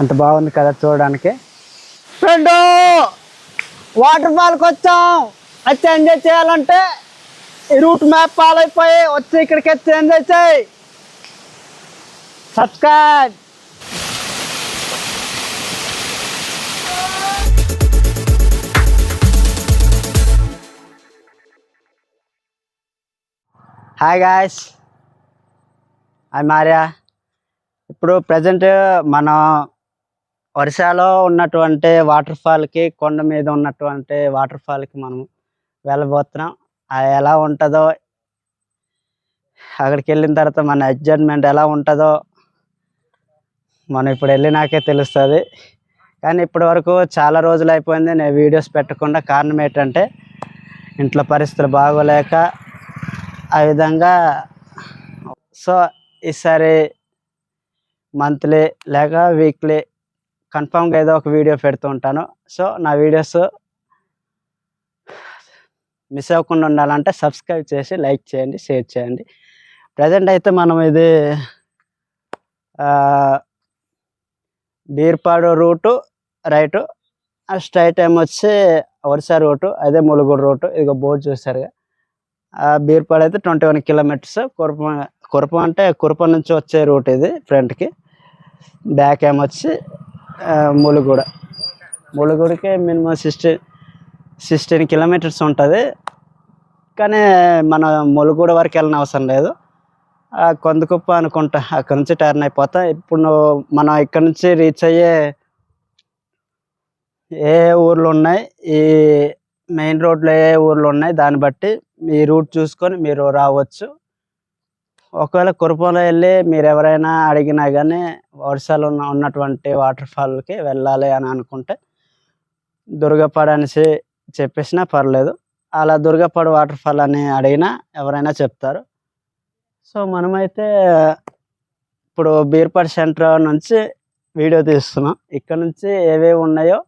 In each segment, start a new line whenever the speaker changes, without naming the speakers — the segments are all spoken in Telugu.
అంత బాగుంది కదా చూడడానికి. ఫ్రెండ్ వాటర్ ఫాల్కి వచ్చాం. వచ్చి ఎంజాయ్ చేయాలంటే ఈ రూట్ మ్యాప్ పాలైపోయి అయిపోయి వచ్చి ఇక్కడికి వచ్చి ఎంజాయ్ చేయి. Subscribe. Hi guys I Maria ఇప్పుడు ప్రజెంట్ మనం వరిసాలో ఉన్నటువంటి వాటర్ ఫాల్కి కొండ మీద ఉన్నటువంటి వాటర్ ఫాల్కి మనం వెళ్ళబోతున్నాం. అది ఎలా ఉంటుందో అక్కడికి వెళ్ళిన తర్వాత మన అడ్జస్ట్మెంట్ ఎలా ఉంటుందో మనం ఇప్పుడు వెళ్ళినాకే తెలుస్తుంది. కానీ ఇప్పటి వరకు చాలా రోజులు అయిపోయింది నేను వీడియోస్ పెట్టకుండా. కారణం ఏంటంటే ఇంట్లో పరిస్థితులు బాగోలేక ఆ విధంగా సో ఈసారి మంత్లీ లేక వీక్లీ కన్ఫామ్గా ఏదో ఒక వీడియో పెడుతూ ఉంటాను. సో నా వీడియోస్ మిస్ అవ్వకుండా ఉండాలంటే సబ్స్క్రైబ్ చేసి లైక్ చేయండి షేర్ చేయండి. ప్రజెంట్ అయితే మనం ఇది బీర్పాడు రూటు రైటు స్ట్రైట్ ఏమో వచ్చి వరుస రూటు అదే ములుగుడు రూటు. ఇదిగో బోర్డు చూసారుగా బీర్పాడు అయితే twenty one kilometres. Kurapa Kurapam అంటే కురప నుంచి వచ్చే రూట్ ఇది ఫ్రంట్కి. బ్యాక్ ఏమొచ్చి ములుగూడ. ములుగూడకి మినిమం సిక్స్టీన్ సిక్స్టీన్ కిలోమీటర్స్ ఉంటుంది. కానీ మన ములుగూడ వరకు వెళ్ళిన అవసరం లేదు. కొందకుప్ప అనుకుంటా అక్కడ నుంచి టర్న్ అయిపోతా. ఇప్పుడు మనం ఇక్కడ నుంచి రీచ్ అయ్యే ఏ ఊర్లు ఉన్నాయి ఈ మెయిన్ రోడ్లో ఏ ఊర్లు ఉన్నాయి దాన్ని బట్టి మీ రూట్ చూసుకొని మీరు రావచ్చు. ఒకవేళ కురుపంలో వెళ్ళి మీరు ఎవరైనా అడిగినా కానీ వర్షాలు ఉన్న ఉన్నటువంటి వాటర్ ఫాల్కి వెళ్ళాలి అని అనుకుంటే దుర్గపాడు అనేసి చెప్పేసినా పర్లేదు. అలా దుర్గపాడు వాటర్ ఫాల్ అని అడిగినా ఎవరైనా చెప్తారు. సో మనమైతే ఇప్పుడు బీర్పాడు సెంటర్ నుంచి వీడియో తీస్తున్నాం. ఇక్కడ నుంచి ఏవేవి ఉన్నాయో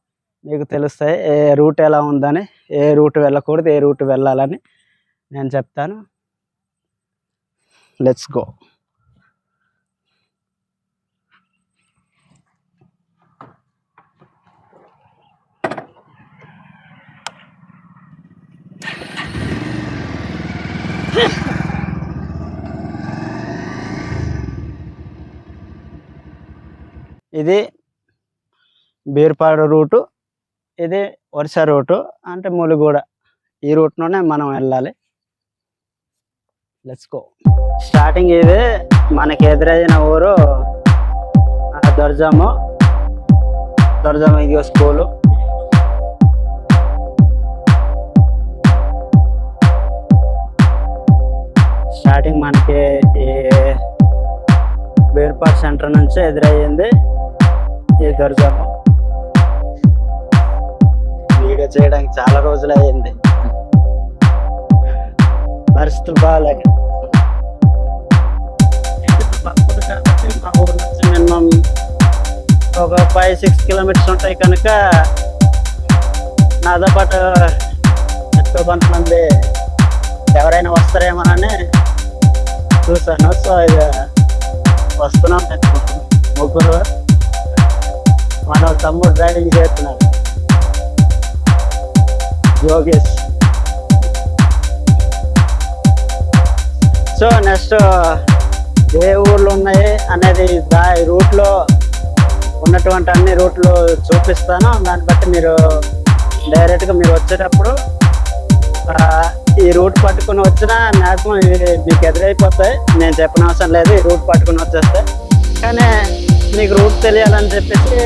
మీకు తెలుస్తాయి. ఏ రూట్ ఎలా ఉందని ఏ రూట్ వెళ్ళకూడదు ఏ రూట్ వెళ్ళాలని నేను చెప్తాను. లెట్స్ గో ఇది బీర్పాడు రూటు ఇది వరుస రూటు అంటే ములుగూడ. ఈ రూట్లోనే మనం వెళ్ళాలి. లెట్స్ గో స్టార్టింగ్ ఇది మనకి ఎదురైన ఊరు ఆ, దర్జాము. దర్జాము ఇదిగో స్కూలు. స్టార్టింగ్ మనకి ఈ సెంటర్ నుంచి ఎదురయ్యింది ఈ దర్జాము. వీడియో చేయడానికి చాలా రోజులు అయ్యింది పరిస్థితులు బాగాలేక మా ఊరు నుంచి మినిమం ఒక ఫైవ్ సిక్స్ కిలోమీటర్స్ ఉంటాయి కనుక నాతో పాటు ఎంతో కొంతమంది ఎవరైనా వస్తారేమోనని చూసాను సో ఇక వస్తున్నాం. ముగ్గురు మన తమ్ముడు డ్రైవింగ్ చేస్తున్నారు యోగేష్ సో నెక్స్ట్ ఏ ఊర్లు ఉన్నాయి అనేది దా రూట్లో ఉన్నటువంటి అన్ని రూట్లు చూపిస్తాను. దాన్ని బట్టి మీరు డైరెక్ట్గా మీరు వచ్చేటప్పుడు ఈ రూట్ పట్టుకుని వచ్చినా మ్యాక్సిమం మీకు ఎదురైపోతాయి. నేను చెప్పిన అవసరం లేదు ఈ రూట్ పట్టుకుని వచ్చేస్తే. కానీ మీకు రూట్ తెలియాలని చెప్పేసి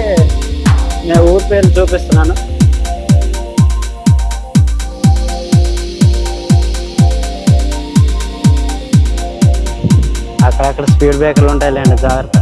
నేను ఊరి పేరు చూపిస్తున్నాను. అక్కడ స్పీడ్ బ్రేకర్లు ఉంటాయి లేండి జాగ్రత్త.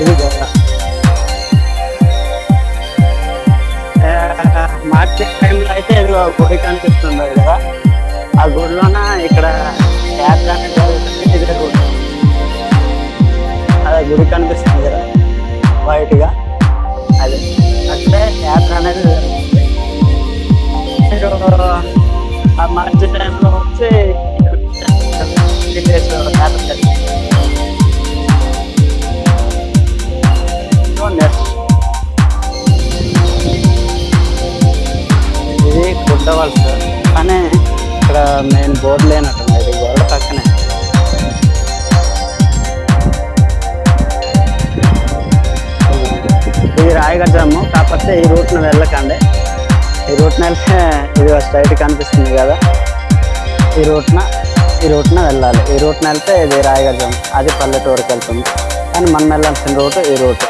ఇది గోడ మార్చి టైంలో అయితే ఇది గుడి కనిపిస్తుంది కదా. ఆ గుడిలోన ఇక్కడ యాత్ర అనేది గుడి. అదే కనిపిస్తుంది కదా వైట్గా. అదే. అంటే యాత్ర అనేది మీరు ఆ మార్చి టైంలో వచ్చి యాత్ర పెద్దవాళ్ళు సార్. కానీ ఇక్కడ మెయిన్ బోర్డు లేనట్టుంది ఇది గోడ పక్కనే. ఇది రాయగడ్డము. కాకపోతే ఈ రూట్ను వెళ్ళకండి. ఈ రూట్న వెళ్తే ఇది స్ట్రైట్ కనిపిస్తుంది కదా. ఈ రూట్న ఈ రూట్న వెళ్ళాలి. ఈ రూట్న వెళ్తే ఇది రాయగడ్డం అది పల్లెటూరుకి వెళ్తుంది. కానీ మనం వెళ్ళాల్సిన రూట్ ఈ రూట్.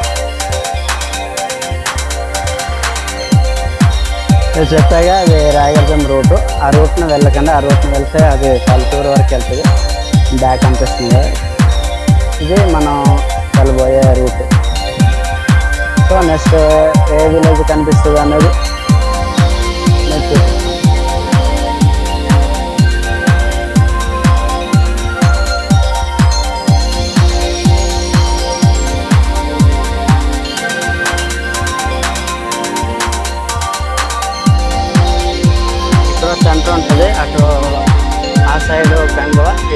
చెప్పాగా అది రాయగడ్డం రూటు. ఆ రూట్ను వెళ్ళకండి. ఆ రూట్ను వెళ్తే అది పల్లెటూరు వరకు వెళ్తుంది. బ్యాక్ అనిపిస్తుంది. ఇది మనం వెళ్ళబోయే రూట్. సో నెక్స్ట్ ఏ విలేజ్ కనిపిస్తుంది అనేది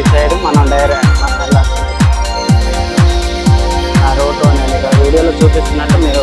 ఈ సైడ్ మనం డైరెక్ట్ మనం ఆ రోడ్డు అనేది వీడియోలో చూపిస్తున్నట్టు మీరు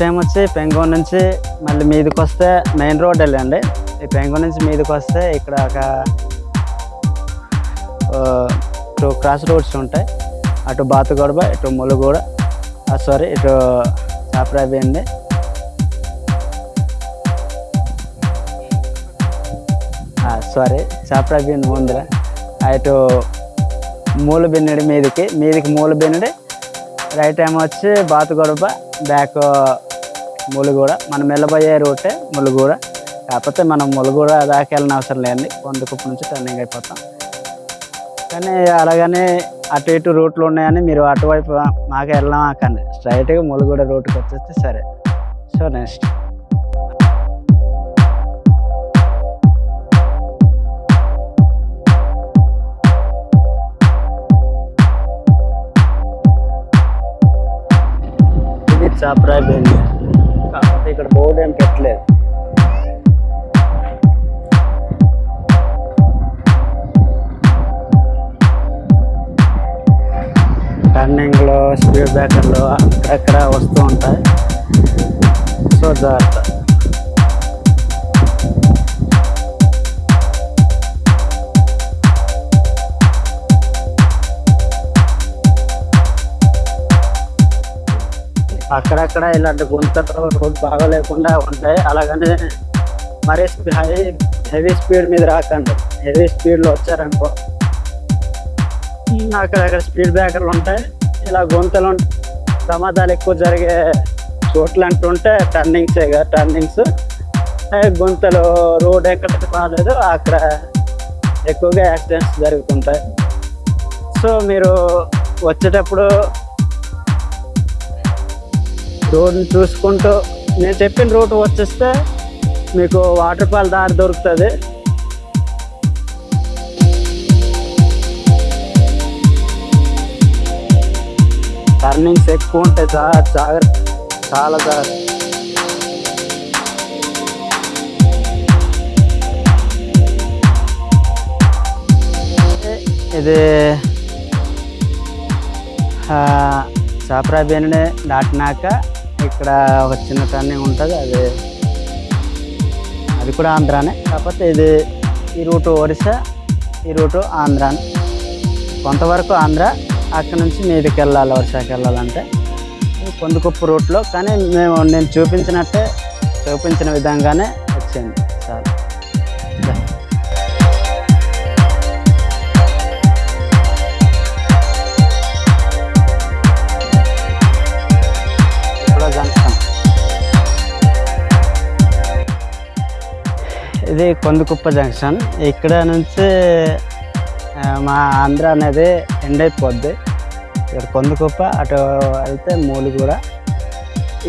టైం వచ్చి పెంగోన్ నుంచి మళ్ళీ మీదకి వస్తే మెయిన్ రోడ్ వెళ్ళండి. ఈ పెంగోన్ నుంచి మీదకి వస్తే ఇక్కడ ఒక టూ క్రాస్ రోడ్స్ ఉంటాయి. అటు బాతుగొడబ ఇటు ములుగూడ సారీ ఇటు చాపరాబి అండి. సారీ చాపరాబి ముందర. ఇటు మూలబిన్నడి మీదకి మీదకి మూలబిన్నడి రైట్ టైం వచ్చి బాతుగొడబ బ్యాక్ uh, ములుగూడ. మనం వెళ్ళబోయే రూటే ములుగూడ. కాకపోతే మనం ములుగూడ దాకా వెళ్ళిన అవసరం లేదండి. కొండకుప్ప నుంచి టర్నింగ్ అయిపోతాం. కానీ అలాగనే అటు ఇటు రూట్లు ఉన్నాయని మీరు అటువైపు మాకు వెళ్ళాం కానీ స్ట్రైట్గా ములుగూడ రూట్కి వచ్చేస్తే సరే. సో నెక్స్ట్ ఇది చాపరాయి కాకపోతే ఇక్కడ బోర్డు ఏం పెట్టలేదు. టర్నింగ్లో స్పీడ్ బ్రేకర్లు అక్కడక్కడ వస్తూ ఉంటాయి. సో జాగ్రత్త. అక్కడక్కడ ఇలాంటి గుంతలు రోడ్ బాగా లేకుండా ఉంటాయి. అలాగనే మరీ హై హెవీ స్పీడ్ మీద రాకండి. హెవీ స్పీడ్లో వచ్చారనుకో. అక్కడక్కడ స్పీడ్ బ్రేకర్లు ఉంటాయి. ఇలా గుంతలు ప్రమాదాలు ఎక్కువ జరిగే చోట్లు అంటుంటే టర్నింగ్స్ టర్నింగ్స్. గుంతలు రోడ్ ఎక్కడ బాగాలేదు అక్కడ ఎక్కువగా యాక్సిడెంట్స్ జరుగుతుంటాయి. సో మీరు వచ్చేటప్పుడు రోడ్ని చూసుకుంటూ నేను చెప్పిన రూట్ వచ్చేస్తే మీకు వాటర్ ఫాల్ దారి దొరుకుతుంది. టర్నింగ్స్ ఎక్కువ ఉంటాయి. చాలా జాగ్రత్త చాలా జాగ్రత్త ఇది చాపరా బేనని దాటినాక ఇక్కడ ఒక చిన్న టర్నింగ్ ఉంటుంది అది అది కూడా ఆంధ్రానే. కాకపోతే ఇది ఈ రూటు ఒరిస్సా ఈ రూటు ఆంధ్ర కొంతవరకు ఆంధ్ర అక్కడ నుంచి మీదకి వెళ్ళాలి వర్షాకి వెళ్ళాలంటే. ఇది రూట్లో కానీ మేము నేను చూపించినట్టే చూపించిన విధంగానే వచ్చింది. ఇది కొందుకుప్ప జంక్షన్. ఇక్కడ నుంచి మా ఆంధ్ర అనేది ఎండ్ అయిపోద్ది. ఇక్కడ కొందుకుప్ప అటు వెళ్తే మూలుగూడ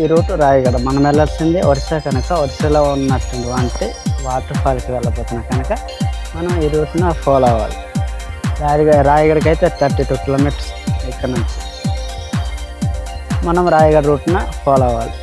ఈ రూట్ రాయగడ మనం వెళ్ళాల్సింది ఒరిస్స కనుక. ఒరిస్సాలో ఉన్నట్టు వాటర్ ఫాల్కి వెళ్ళబోతున్నాం కనుక మనం ఈ రూట్ను ఫాలో అవ్వాలి. రాయగడ రాయగడకి అయితే థర్టీ టూ కిలోమీటర్స్ ఇక్కడ నుంచి. మనం రాయగడ రూట్న ఫాలో అవ్వాలి.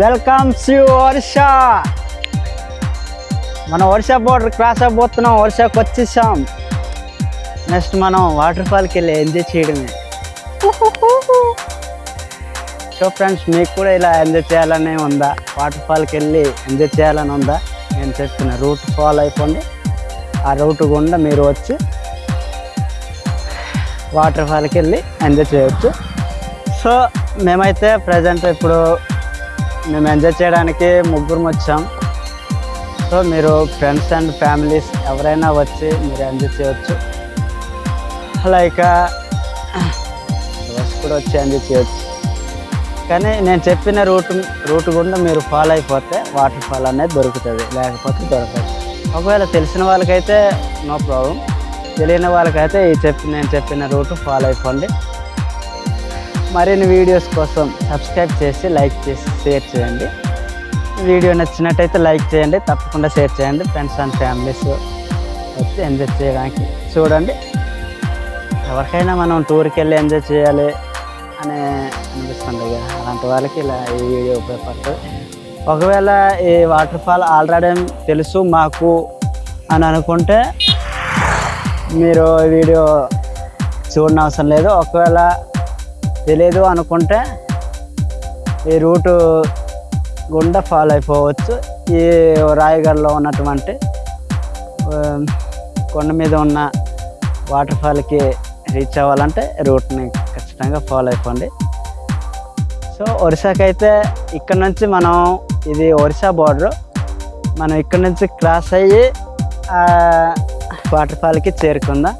వెల్కమ్ యూ వర్ష మనం వర్ష బోర్డర్ క్రాస్ అయిపోతున్నాం వర్షకు వచ్చేసాం. నెక్స్ట్ మనం వాటర్ ఫాల్కి వెళ్ళి ఎంజాయ్ చేయడమే. సో ఫ్రెండ్స్ మీకు కూడా ఇలా ఎంజాయ్ చేయాలని ఉందా? వాటర్ ఫాల్కి వెళ్ళి ఎంజాయ్ చేయాలని ఉందా? నేను చెప్పిన రూట్ ఫాలో అయిపోండి. ఆ రూట్ గుండా మీరు వచ్చి వాటర్ ఫాల్కి వెళ్ళి ఎంజాయ్ చేయొచ్చు. సో మేమైతే ప్రజెంట్ ఇప్పుడు మేము ఎంజాయ్ చేయడానికి ముగ్గురం వచ్చాం. సో మీరు ఫ్రెండ్స్ అండ్ ఫ్యామిలీస్ ఎవరైనా వచ్చి మీరు ఎంజాయ్ చేయొచ్చు. లైక్ బస్ కూడా వచ్చి ఎంజాయ్ చేయొచ్చు. కానీ నేను చెప్పిన రూట్ రూట్ గుండా మీరు ఫాలో అయిపోతే వాటర్ ఫాల్ అనేది దొరుకుతుంది లేకపోతే దొరకదు. ఒకవేళ తెలిసిన వాళ్ళకైతే నో ప్రాబ్లం తెలియని వాళ్ళకైతే ఈ చెప్పి నేను చెప్పిన రూట్ ఫాలో అయిపోండి. మరిన్ని వీడియోస్ కోసం సబ్స్క్రైబ్ చేసి లైక్ చేసి షేర్ చేయండి. వీడియో నచ్చినట్టయితే లైక్ చేయండి తప్పకుండా షేర్ చేయండి. ఫ్రెండ్స్ అండ్ ఫ్యామిలీస్ వచ్చి ఎంజాయ్ చేయడానికి చూడండి. ఎవరికైనా మనం టూర్కి వెళ్ళి ఎంజాయ్ చేయాలి అని అనిపిస్తుంది కదా. అలాంటి వాళ్ళకి ఇలా ఈ వీడియో ఉపయోగపడుతుంది ఒకవేళ ఈ వాటర్ ఫాల్ ఆల్రెడీ తెలుసు మాకు అని అనుకుంటే మీరు వీడియో చూడనవసరం లేదు. ఒకవేళ తెలియదు అనుకుంటే ఈ రూటు గుండా ఫాలో అయిపోవచ్చు. ఈ రాయగఢలో ఉన్నటువంటి కొండ మీద ఉన్న వాటర్ ఫాల్కి రీచ్ అవ్వాలంటే రూట్ని ఖచ్చితంగా ఫాలో అయిపోండి. సో ఒరిస్సాకి అయితే ఇక్కడ నుంచి మనం ఇది ఒరిస్సా బార్డర్. మనం ఇక్కడ నుంచి క్రాస్ అయ్యి వాటర్ ఫాల్కి చేరుకుందాం.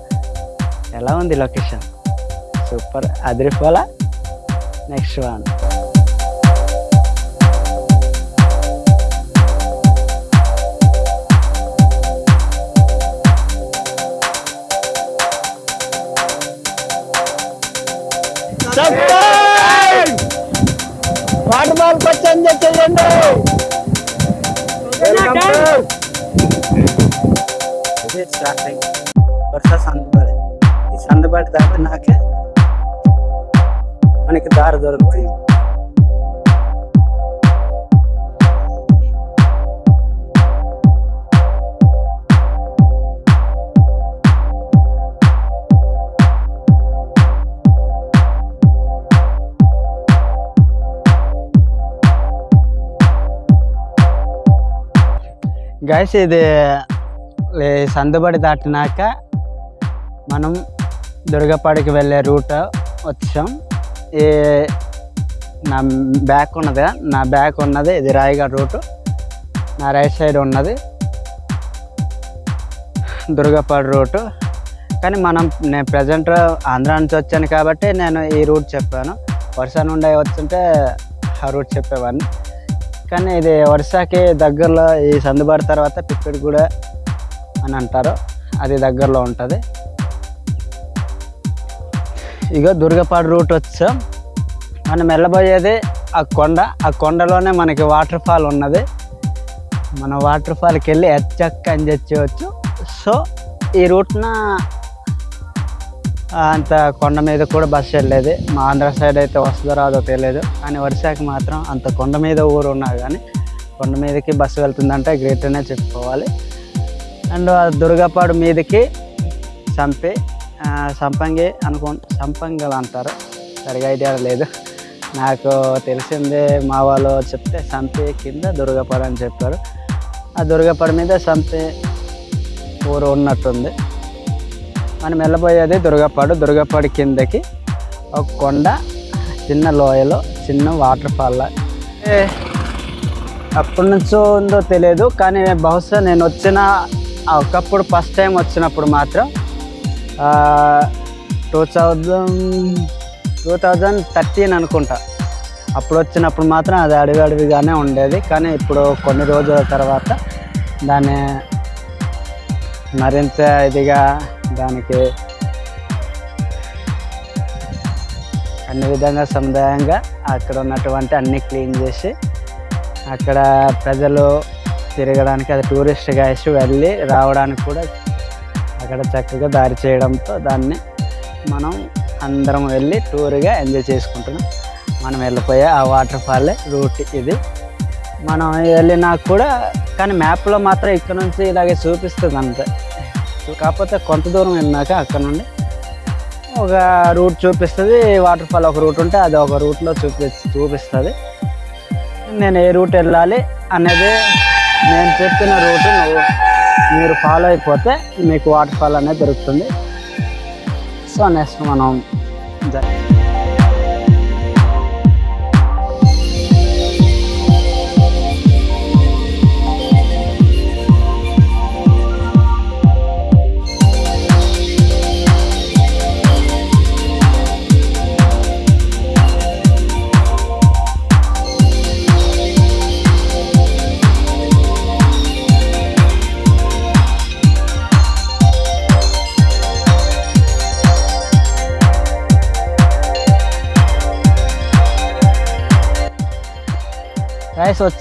ఎలా ఉంది లొకేషన్? సూపర్ అదిరిపోలా నెక్స్ట్ వన్ వాటర్ బాల్ వచ్చి ఎంజాయ్ చేయండి ఇది స్టార్టింగ్ వర్ష సందుబాడి ఈ సందుబాటి దాటినాకే మనకి దారి దొరుకుతుంది గైస్ ఇది ఈ సందుబడి దాటినాక మనం దుర్గపాడికి వెళ్ళే రూట్ వచ్చాం ఈ నా బ్యాక్ ఉన్నది నా బ్యాక్ ఉన్నది ఇది రాయగఢ రూటు నా రైట్ సైడ్ ఉన్నది దుర్గపాడు రూటు కానీ మనం నేను ప్రజెంట్ ఆంధ్ర నుంచి వచ్చాను కాబట్టి నేను ఈ రూట్ చెప్పాను. వర్ష నుండి వచ్చుంటే ఆ రూట్ చెప్పేవాడిని. కానీ ఇది వర్షాకి దగ్గరలో ఈ సందుబాటు తర్వాత పిప్పిడిగూడ అని అంటారు. అది దగ్గరలో ఉంటుంది. ఇగో దుర్గపాడు రూట్ వచ్చాం. మనం వెళ్ళబోయేది ఆ కొండ. ఆ కొండలోనే మనకి వాటర్ ఫాల్ ఉన్నది. మన వాటర్ ఫాల్కి వెళ్ళి ఎచ్చక్క అని చేయవచ్చు సో ఈ రూట్న అంత కొండ మీద కూడా బస్సు వెళ్ళేది. మా ఆంధ్ర సైడ్ అయితే వస్తుందో రాదో తెలియదు. కానీ వర్షాకి మాత్రం అంత కొండ మీద ఊరు ఉన్నా కానీ కొండ మీదకి బస్సు వెళ్తుందంటే గ్రేట్ అనే చెప్పుకోవాలి. అండ్ ఆ దుర్గాపాడు మీదకి చంపి సంపంగి అనుకో సంపంగలు అంటారు. సరిగా ఐడియా లేదు. నాకు తెలిసిందే మా వాళ్ళు చెప్తే సంపి కింద దుర్గపడ అని చెప్పారు. ఆ దుర్గపడ మీద సంపి ఊరు ఉన్నట్టుంది. మనం వెళ్ళబోయేది దుర్గపాడు. దుర్గపాడు కిందకి ఒక కొండ చిన్న లోయలో చిన్న వాటర్ ఫాల్. అప్పటి నుంచో ఉందో తెలియదు కానీ బహుశా నేను వచ్చిన ఒకప్పుడు ఫస్ట్ టైం వచ్చినప్పుడు మాత్రం two thousand two thousand thirteen అనుకుంటా. అప్పుడు వచ్చినప్పుడు మాత్రం అది అడవి అడవిగానే ఉండేది. కానీ ఇప్పుడు కొన్ని రోజుల తర్వాత దాన్ని మరింత ఇదిగా దానికి అన్ని విధంగా సముదాయంగా అక్కడ ఉన్నటువంటి అన్నీ క్లీన్ చేసి అక్కడ ప్రజలు తిరగడానికి అది టూరిస్ట్ గైడ్స్ వెళ్ళి రావడానికి కూడా అక్కడ చక్కగా దారి చేయడంతో దాన్ని మనం అందరం వెళ్ళి టూర్గా ఎంజాయ్ చేసుకుంటున్నాం. మనం వెళ్ళిపోయే ఆ వాటర్ ఫాల్ రూట్ ఇది. మనం వెళ్ళినా కూడా కానీ మ్యాప్లో మాత్రం ఇక్కడ నుంచి ఇలాగే చూపిస్తుంది అంతే. కాకపోతే కొంత దూరం వెళ్ళినాక అక్కడ నుండి ఒక రూట్ చూపిస్తుంది వాటర్ ఫాల్ ఒక రూట్ ఉంటే అది ఒక రూట్లో చూపి చూపిస్తుంది. నేను ఏ రూట్ వెళ్ళాలి అనేది నేను చెప్పిన రూటు నువ్వు మీరు ఫాలో అయిపోతే మీకు వాటర్ ఫాల్ అనేది దొరుకుతుంది. సో నెక్స్ట్ మనం జరిగింది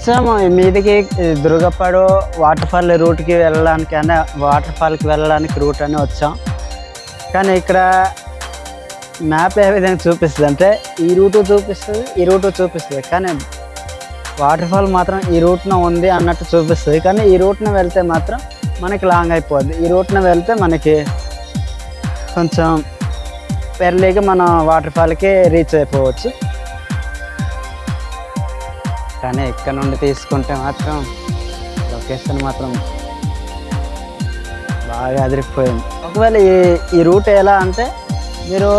వచ్చాము మీదకి మీదికి దుర్గపాడు వాటర్ ఫాల్ రూట్కి వెళ్ళడానికి అనే వాటర్ ఫాల్కి వెళ్ళడానికి రూట్ అని వచ్చాం. కానీ ఇక్కడ మ్యాప్ ఏ విధంగా చూపిస్తుంది అంటే ఈ రూటు చూపిస్తుంది ఈ రూటు చూపిస్తుంది. కానీ వాటర్ ఫాల్ మాత్రం ఈ రూట్న ఉంది అన్నట్టు చూపిస్తుంది. కానీ ఈ రూట్న వెళ్తే మాత్రం మనకి లాంగ్ అయిపోద్ది. ఈ రూట్న వెళ్తే మనకి కొంచెం ఎర్లీగా మనం వాటర్ఫాల్కి రీచ్ అయిపోవచ్చు. కానీ ఇక్కడ నుండి తీసుకుంటే మాత్రం లొకేషన్ మాత్రం బాగా అదిరిపోయింది. ఒకవేళ ఈ ఈ రూట్ ఎలా అంటే మీరు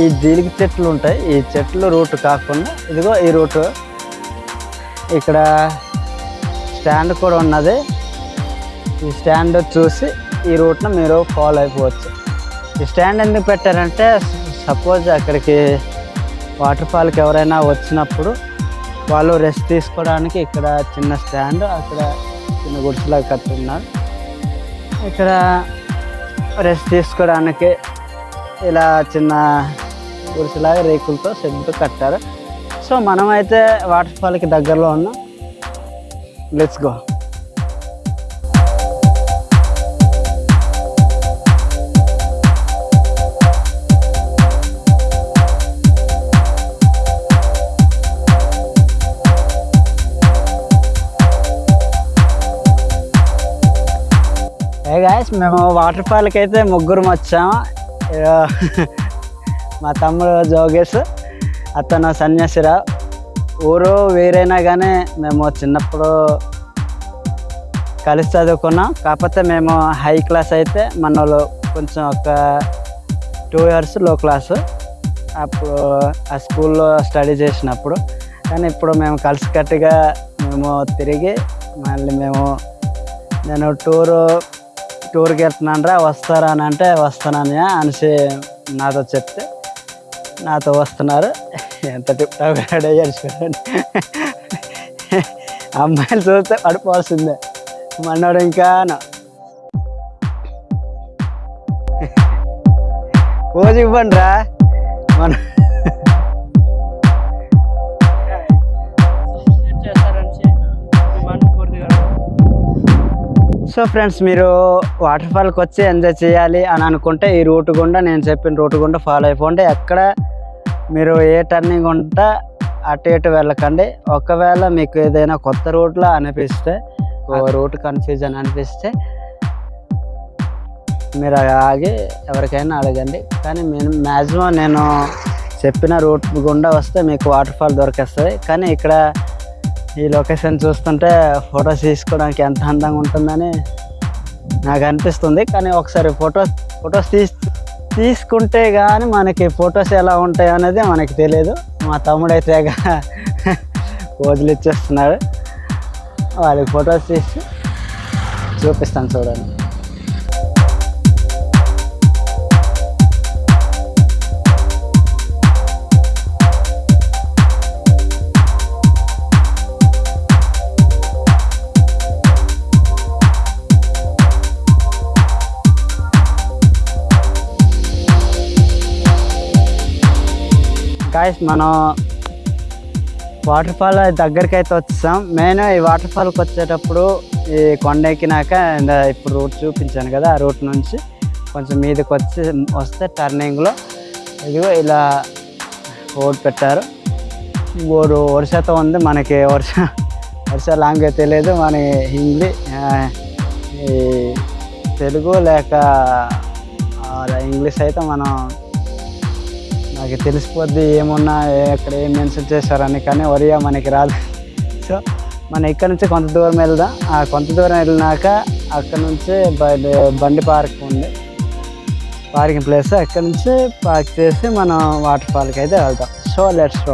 ఈ దీనికి చెట్లు ఉంటాయి. ఈ చెట్లు రూట్ కాకుండా ఇదిగో ఈ రూట్. ఇక్కడ స్టాండ్ కూడా ఉన్నది. ఈ స్టాండ్ చూసి ఈ రూట్ను మీరు ఫాలో అయిపోవచ్చు. ఈ స్టాండ్ ఎందుకు పెట్టారంటే సపోజ్ అక్కడికి వాటర్ ఫాల్కి ఎవరైనా వచ్చినప్పుడు వాళ్ళు రెస్ట్ తీసుకోవడానికి ఇక్కడ చిన్న స్టాండ్ అక్కడ చిన్న గుడిసెలాగా కట్టున్నారు. ఇక్కడ రెస్ట్ తీసుకోవడానికి ఇలా చిన్న గుడిసెలాగా రేకులతో సెట్ కట్టారు. సో మనమైతే వాటర్ ఫాల్కి దగ్గరలో ఉన్నాం. లెట్స్ గో గాయస్ మేము వాటర్ ఫాల్కి అయితే ముగ్గురం వచ్చాము మా తమ్ముడు జోగేష్ అతను సన్యాసిరావు ఊరు వేరైనా కానీ మేము చిన్నప్పుడు కలిసి చదువుకున్నాం. కాకపోతే మేము హై క్లాస్ అయితే మన వాళ్ళు కొంచెం ఒక టూ ఇయర్స్లో క్లాసు అప్పుడు ఆ స్కూల్లో స్టడీ చేసినప్పుడు. కానీ ఇప్పుడు మేము కలిసికట్టుగా మేము తిరిగి మళ్ళీ మేము నేను టూరు టూర్కి వెళ్తున్నానరా వస్తారా అని అంటే వస్తానని అనేసి నాతో చెప్తే నాతో వస్తున్నారు. ఎంత టిప్టాప్ చూడండి. అమ్మాయిలు చూస్తే పడిపోవాల్సిందే. మనోడు ఇంకా పోజ్ ఇవ్వండి రా మన సో ఫ్రెండ్స్ మీరు వాటర్ ఫాల్కి వచ్చి ఎంజాయ్ చేయాలి అని అనుకుంటే ఈ రూట్ గుండా నేను చెప్పిన రూట్ గుండా ఫాలో అయిపోండి. ఎక్కడ మీరు ఏ టర్నింగ్ ఉంటా అటు ఇటు వెళ్ళకండి. ఒకవేళ మీకు ఏదైనా కొత్త రూట్లో అనిపిస్తే ఓ రూట్ కన్ఫ్యూజన్ అనిపిస్తే మీరు ఆగి ఎవరికైనా అడగండి. కానీ నేను మ్యాక్సిమం నేను చెప్పిన రూట్ గుండా వస్తే మీకు వాటర్ ఫాల్ దొరికేస్తుంది. కానీ ఇక్కడ ఈ లొకేషన్ చూస్తుంటే ఫొటోస్ తీసుకోవడానికి ఎంత అందంగా ఉంటుందని నాకు అనిపిస్తుంది. కానీ ఒకసారి ఫొటోస్ ఫొటోస్ తీస్ తీసుకుంటే కానీ మనకి ఫొటోస్ ఎలా ఉంటాయి అనేది మనకి తెలియదు మా తమ్ముడైతే వదిలి ఇచ్చేస్తున్నాడు వాళ్ళకి ఫొటోస్ తీసి చూపిస్తాను చూడండి. గాయస్ మనం వాటర్ ఫాల్ దగ్గరికి అయితే వచ్చాం మెయిన్ ఈ వాటర్ ఫాల్కి వచ్చేటప్పుడు ఈ కొండ ఎక్కినాక ఇప్పుడు రూట్ చూపించాను కదా ఆ రూట్ నుంచి కొంచెం మీదకి వచ్చి వస్తే టర్నింగ్లో ఇదిగో ఇలా ఓడి పెట్టారు. ఓడు వర్షతో ఉంది. మనకి వర్ష వర్ష లాంగ్వేజ్ తెలియదు. మన హిందీ తెలుగు లేక ఇంగ్లీష్ అయితే మనం నాకు తెలిసిపోద్ది ఏమున్నా ఎక్కడ ఏం మెన్షన్ చేశారని కానీ ఒరియా మనకి రాదు. సో మనం ఇక్కడ నుంచి కొంత దూరం వెళ్దాం. ఆ కొంత దూరం వెళ్ళినాక అక్కడ నుంచి బండి బండి పార్క్ ఉంది. పార్కింగ్ ప్లేస్ అక్కడ నుంచి పార్క్ చేసి మనం వాటర్ ఫాల్కి అయితే వెళ్తాం. So let's